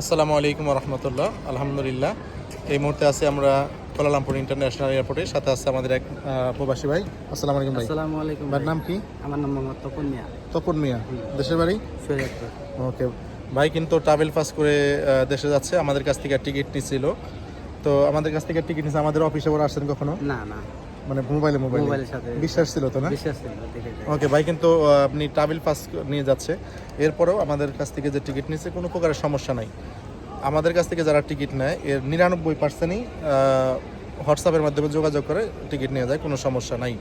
আসসালামু আলাইকুম রহমতুল্লাহ আলহামদুলিল্লাহ। এই মুহূর্তে আছে আমরা কোলালামপুর ইন্টারন্যাশনাল এয়ারপোর্টে সাথে আছে আমাদের এক প্রবাসী ভাই। আসসালামু আলাইকুম ভাই। আসসালামু আলাইকুম ভাই। নাম কি? আমার নাম মোহাম্মদ তপন মিয়া। তপন মিয়া। দেশের বাড়ি? শরীয়তপুর। ওকে। ভাই কিন্তু ট্রাভেল পাস করে দেশে যাচ্ছে আমাদের কাছ থেকে টিকিট নিছিল। তো আমাদের কাছ থেকে টিকিট নিচ্ছে আমাদের অফিসে ওরা আসছেন কখনো? না না। মানে মোবাইলে মোবাইলে। মোবাইলের সাথে। বিশ্বাস ছিল তো না? বিশ্বাস ছিল। ওকে ভাই কিন্তু আপনি ট্রাভেল পাস নিয়ে যাচ্ছে। এরপরেও আমাদের কাছ থেকে যে টিকিট নিচ্ছে কোনো প্রকারের সমস্যা নাই। আমাদের কাছ থেকে যারা টিকিট নেয় এর নিরানব্বই পার্সেন্টই হোয়াটসঅ্যাপের মাধ্যমে যোগাযোগ করে টিকিট নিয়ে যায় কোনো সমস্যা নাই।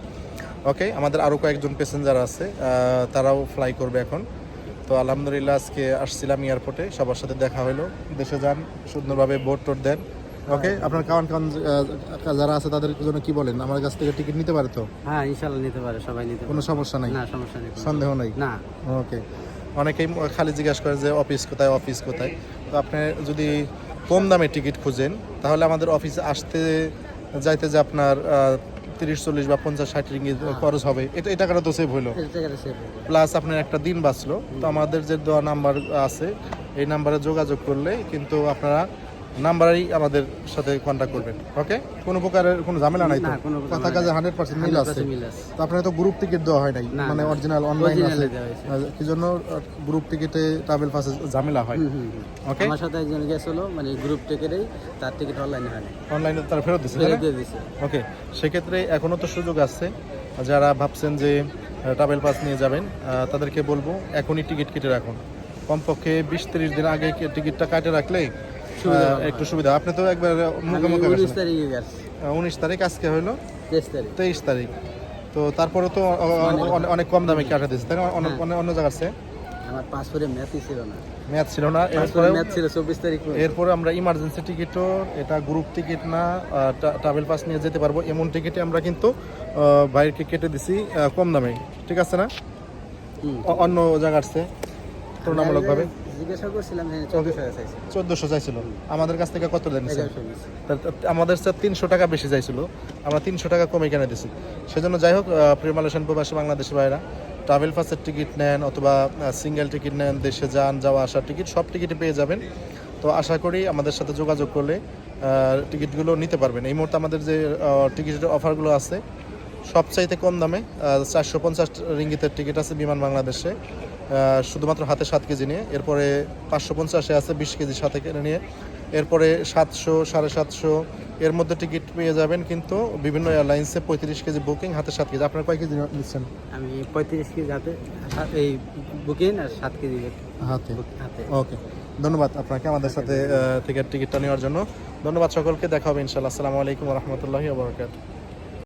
ওকে আমাদের আরও কয়েকজন প্যাসেঞ্জার আছে তারাও ফ্লাই করবে এখন। তো আলহামদুলিল্লাহ আজকে আসছিলাম এয়ারপোর্টে সবার সাথে দেখা হলো দেশে যান সুন্দরভাবে বোট টোট দেন। ওকে আপনার কাউন কাউন যারা আছে তাদের জন্য কি বলেন? আমার কাছ থেকে টিকিট নিতে পারে তো? হ্যাঁ ইনশাল্লাহ নিতে পারে সবাই নিতে কোনো সমস্যা নাই? না সমস্যা নেই সন্দেহ নাই? না। ওকে অনেকেই খালি জিজ্ঞাসা করে যে অফিস কোথায় অফিস কোথায়? তো আপনি যদি কম দামে টিকিট খুঁজেন তাহলে আমাদের অফিসে আসতে যাইতে যে আপনার তিরিশ চল্লিশ বা পঞ্চাশ ষাট রিঙ্গিত খরচ হবে এটা এটা টাকাটা তো সেভ হলো। প্লাস আপনার একটা দিন বাঁচলো। তো আমাদের যে দেওয়া নাম্বার আছে এই নাম্বারে যোগাযোগ করলে কিন্তু আপনারা নাম্বারেই আমাদের সাথে কন্ট্যাক্ট করবেন ওকে কোনো প্রকারের কোনো ঝামেলা নাই তো? কথা কাজে। হান্ড্রেড পার্সেন্ট মিল আছে। তো আপনার তো গ্রুপ টিকিট দেওয়া হয় নাই মানে অরিজিনাল অনলাইন আছে। কি জন্য গ্রুপ টিকিটে ট্রাভেল পাসে ঝামেলা হয়। ওকে আমার সাথে একজন গেছিল মানে গ্রুপ টিকেটেই তার টিকিট অনলাইনে হয় অনলাইনে তারা ফেরত দিচ্ছে ফেরত দিয়ে দিছে। ওকে সেক্ষেত্রে এখনও তো সুযোগ আছে। যারা ভাবছেন যে ট্রাভেল পাস নিয়ে যাবেন তাদেরকে বলব এখনই টিকিট কেটে রাখুন। কমপক্ষে বিশ তিরিশ দিন আগে টিকিটটা কাটে হবে। একটু সুবিধা। আপনি তো একবার মুখে আমি মুখে উনিশ তারিখে গেছি। উনিশ তারিখ আজকে হলো তেইশ তারিখ। তো তারপরে তো অনেক- কম দামে কাটা দিচ্ছে তাই অন্য হ্যাঁ। জায়গার চেয়ে? আমার পাসপোর্টে ম্যাথই ছিল না। ম্যাচ ছিল না। এরপরে ম্যাথ ছিল চব্বিশ তারিখ এরপরে আমরা ইমার্জেন্সি টিকিটও এটা গ্রুপ টিকিট না ট্রাভেল পাস নিয়ে যেতে পারব। এমন টিকিটে আমরা কিন্তু আহ, বাইরকে কেটে দিছি কম দামে। ঠিক আছে না? অন্য জায়গার চেয়ে তুলনামূলকভাবে। জিজ্ঞাসা করছিলাম চোদ্দোশো চাইছিল। আমাদের কাছ থেকে কত দেন আমাদের স্যার তিনশো টাকা বেশি চাইছিল। আমরা তিনশো টাকা কমে কেনে দিছি। সেজন্য যাই হোক প্রিয় মালয়েশিয়ান প্রবাসী বাংলাদেশি ভাইরা ট্রাভেল পাসের টিকিট নেন অথবা সিঙ্গেল টিকিট নেন দেশে যান যাওয়া আসার টিকিট সব টিকিটে পেয়ে যাবেন। তো আশা করি আমাদের সাথে যোগাযোগ করলে টিকিটগুলো নিতে পারবেন। এই মুহূর্তে আমাদের যে টিকিটের অফারগুলো আছে সবচাইতে কম দামে চারশো পঞ্চাশ রিঙ্গিতের টিকিট আছে বিমান বাংলাদেশে। শুধুমাত্র হাতে সাত কেজি নিয়ে এরপরে পাঁচশো পঞ্চাশে আছে বিশ কেজি সাথে নিয়ে এরপরে সাতশো সাড়ে সাতশো এর মধ্যে টিকিট পেয়ে যাবেন কিন্তু বিভিন্ন এয়ারলাইন্সে পঁয়ত্রিশ কেজি বুকিং হাতে সাত কেজি। আপনার কয় কেজি নিচ্ছেন? আমি পঁয়ত্রিশ কেজি হাতে এই বুকিং আর সাত কেজি হাতে। ওকে। ধন্যবাদ আপনাকে আমাদের সাথে থেকে টিকিটটা নেওয়ার জন্য। ধন্যবাদ সকলকে। দেখা হবে ইনশাল্লাহ আসসালামু আলাইকুম রহমতুল্লাহি